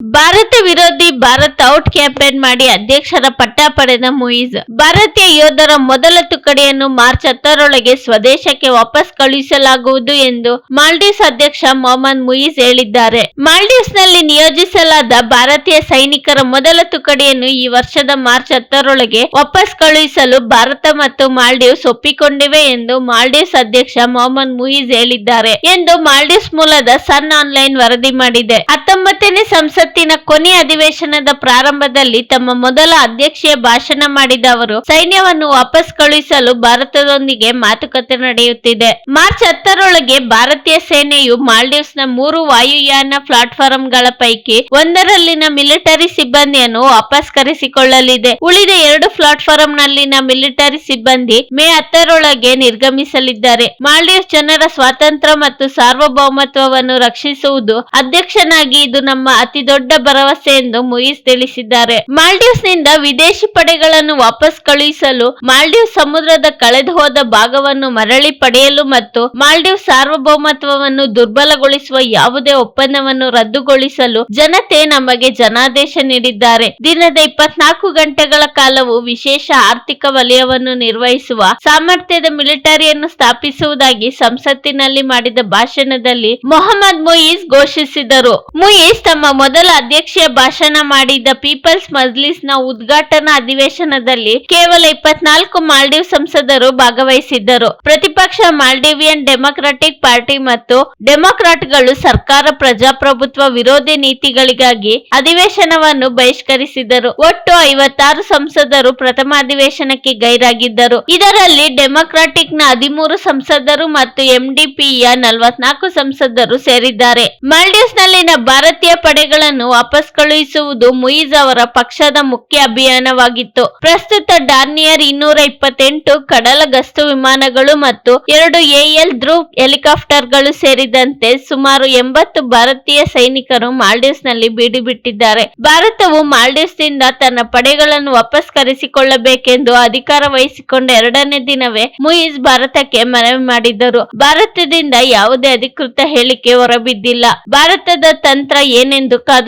ಭಾರತ ವಿರೋಧಿ Bharat out campaign ಮಾಡಿ ಅಧ್ಯಕ್ಷರ ಪಟ್ಟ ಪಡೆದ ಮುಯಿಜ್. ಭಾರತೀಯ ಯೋಧರ ಮೊದಲ ತುಕಡಿಯನ್ನು ಮಾರ್ಚ್ ಹತ್ತರೊಳಗೆ ಸ್ವದೇಶಕ್ಕೆ ವಾಪಸ್ ಕಳುಹಿಸಲಾಗುವುದು ಎಂದು ಮಾಲ್ಡೀವ್ಸ್ ಅಧ್ಯಕ್ಷ ಮೊಹಮ್ಮದ್ ಮುಯಿಜ್ ಹೇಳಿದ್ದಾರೆ. ಮಾಲ್ಡೀವ್ಸ್ನಲ್ಲಿ ನಿಯೋಜಿಸಲಾದ ಭಾರತೀಯ ಸೈನಿಕರ ಮೊದಲ ತುಕಡಿಯನ್ನು ಈ ವರ್ಷದ ಮಾರ್ಚ್ ಹತ್ತರೊಳಗೆ ವಾಪಸ್ ಕಳುಹಿಸಲು ಭಾರತ ಮತ್ತು ಮಾಲ್ಡೀವ್ಸ್ ಒಪ್ಪಿಕೊಂಡಿವೆ ಎಂದು ಮಾಲ್ಡೀವ್ಸ್ ಅಧ್ಯಕ್ಷ ಮೊಹಮ್ಮದ್ ಮುಯಿಜ್ ಹೇಳಿದ್ದಾರೆ. ಎಂದು ಮಾಲ್ಡೀವ್ಸ್ ಮೂಲದ ಸನ್ ಆನ್ಲೈನ್ ವರದಿ ಮಾಡಿದೆ. ಹತ್ತೊಂಬತ್ತನೇ ಸಂಸತ್ತಿನ ಕೊನೆಯ ಅಧಿವೇಶನದ ಪ್ರಾರಂಭದಲ್ಲಿ ತಮ್ಮ ಮೊದಲ ಅಧ್ಯಕ್ಷೀಯ ಭಾಷಣ ಮಾಡಿದ ಅವರು, ಸೈನ್ಯವನ್ನು ವಾಪಸ್ ಕಳುಹಿಸಲು ಭಾರತದೊಂದಿಗೆ ಮಾತುಕತೆ ನಡೆಯುತ್ತಿದೆ. ಮಾರ್ಚ್ ಹತ್ತರೊಳಗೆ ಭಾರತೀಯ ಸೇನೆಯು ಮಾಲ್ಡೀವ್ಸ್ನ ಮೂರು ವಾಯುಯಾನ ಪ್ಲಾಟ್ಫಾರ್ಮ್ಗಳ ಪೈಕಿ ಒಂದರಲ್ಲಿನ ಮಿಲಿಟರಿ ಸಿಬ್ಬಂದಿಯನ್ನು ವಾಪಸ್ ಕರೆಸಿಕೊಳ್ಳಲಿದೆ. ಉಳಿದ ಎರಡು ಪ್ಲಾಟ್ಫಾರ್ಮ್ ನಲ್ಲಿನ ಮಿಲಿಟರಿ ಸಿಬ್ಬಂದಿ ಮೇ ಹತ್ತರೊಳಗೆ ನಿರ್ಗಮಿಸಲಿದ್ದಾರೆ. ಮಾಲ್ಡೀವ್ಸ್ ಜನರ ಸ್ವಾತಂತ್ರ್ಯ ಮತ್ತು ಸಾರ್ವಭೌಮತ್ವವನ್ನು ರಕ್ಷಿಸುವುದು ಅಧ್ಯಕ್ಷನಾಗಿ ಇದು ನಮ್ಮ ಅತಿ ದೊಡ್ಡ ಭರವಸೆ ಎಂದು ಮುಯಿಸ್ ತಿಳಿಸಿದ್ದಾರೆ. ಮಾಲ್ಡೀವ್ಸ್ನಿಂದ ವಿದೇಶಿ ಪಡೆಗಳನ್ನು ವಾಪಸ್ ಕಳುಹಿಸಲು ಮಾಲ್ಡೀವ್ಸ್ ಸಮುದ್ರದ ಕಳೆದು ಹೋದ ಭಾಗವನ್ನು ಮರಳಿ ಪಡೆಯಲು ಮತ್ತು ಮಾಲ್ಡೀವ್ಸ್ ಸಾರ್ವಭೌಮತ್ವವನ್ನು ದುರ್ಬಲಗೊಳಿಸುವ ಯಾವುದೇ ಒಪ್ಪಂದವನ್ನು ರದ್ದುಗೊಳಿಸಲು ಜನತೆ ನಮಗೆ ಜನಾದೇಶ ನೀಡಿದ್ದಾರೆ. ದಿನದ ಇಪ್ಪತ್ನಾಲ್ಕು ಗಂಟೆಗಳ ಕಾಲವು ವಿಶೇಷ ಆರ್ಥಿಕ ವಲಯವನ್ನು ನಿರ್ವಹಿಸುವ ಸಾಮರ್ಥ್ಯದ ಮಿಲಿಟರಿಯನ್ನು ಸ್ಥಾಪಿಸುವುದಾಗಿ ಸಂಸತ್ತಿನಲ್ಲಿ ಮಾಡಿದ ಭಾಷಣದಲ್ಲಿ ಮೊಹಮ್ಮದ್ ಮುಯೀಸ್ ಘೋಷಿಸಿದರು. ಮುಯೀಸ್ ತಮ್ಮ ಮೊದಲ ಅಧ್ಯಕ್ಷೀಯ ಭಾಷಣ ಮಾಡಿದ್ದ ಪೀಪಲ್ಸ್ ಮಜ್ಲಿಸ್ನ ಉದ್ಘಾಟನಾ ಅಧಿವೇಶನದಲ್ಲಿ ಕೇವಲ ಇಪ್ಪತ್ನಾಲ್ಕು ಮಾಲ್ಡೀವ್ ಸಂಸದರು ಭಾಗವಹಿಸಿದ್ದರು. ಪ್ರತಿಪಕ್ಷ ಮಾಲ್ಡೀವಿಯನ್ ಡೆಮಾಕ್ರೆಟಿಕ್ ಪಾರ್ಟಿ ಮತ್ತು ಡೆಮಾಕ್ರಾಟ್ಗಳು ಸರ್ಕಾರ ಪ್ರಜಾಪ್ರಭುತ್ವ ವಿರೋಧಿ ನೀತಿಗಳಿಗಾಗಿ ಅಧಿವೇಶನವನ್ನು ಬಹಿಷ್ಕರಿಸಿದರು ಒಟ್ಟು ಐವತ್ತಾರು ಸಂಸದರು ಪ್ರಥಮ ಅಧಿವೇಶನಕ್ಕೆ ಗೈರಾಗಿದ್ದರು. ಇದರಲ್ಲಿ ಡೆಮಾಕ್ರಾಟಿಕ್ನ ಹದಿಮೂರು ಸಂಸದರು ಮತ್ತು ಎಂಡಿಪಿಯ ನಲವತ್ನಾಲ್ಕು ಸಂಸದರು ಸೇರಿದ್ದಾರೆ. ಮಾಲ್ಡೀವ್ಸ್ ನಲ್ಲಿನ ಭಾರತೀಯ ಪಡೆಗಳನ್ನು ವಾಪಸ್ ಕಳುಹಿಸುವುದು ಮುಯಿಜ್ ಅವರ ಪಕ್ಷದ ಮುಖ್ಯ ಅಭಿಯಾನವಾಗಿತ್ತು. ಪ್ರಸ್ತುತ ಡಾರ್ನಿಯರ್ ಇನ್ನೂರ ಇಪ್ಪತ್ತೆಂಟು ಕಡಲ ಗಸ್ತು ವಿಮಾನಗಳು ಮತ್ತು ಎರಡು ಎಎಲ್ ಧ್ರುವ್ ಹೆಲಿಕಾಪ್ಟರ್ಗಳು ಸೇರಿದಂತೆ ಸುಮಾರು ಎಂಬತ್ತು ಭಾರತೀಯ ಸೈನಿಕರು ಮಾಲ್ಡೀವ್ಸ್ನಲ್ಲಿ ಬೀಡು ಬಿಟ್ಟಿದ್ದಾರೆ ಭಾರತವು ಮಾಲ್ಡೀವ್ಸ್ನಿಂದ ತನ್ನ ಪಡೆಗಳನ್ನು ವಾಪಸ್ ಕರೆಸಿಕೊಳ್ಳಬೇಕೆಂದು ಅಧಿಕಾರ ವಹಿಸಿಕೊಂಡ ಎರಡನೇ ದಿನವೇ ಮುಯಿಜ್ ಭಾರತಕ್ಕೆ ಮನವಿ ಮಾಡಿದ್ದರು. ಭಾರತದಿಂದ ಯಾವುದೇ ಅಧಿಕೃತ ಹೇಳಿಕೆ ಹೊರಬಿದ್ದಿಲ್ಲ. ಭಾರತದ ತಂತ್ರ ಏನೆಂದು ಕಾದು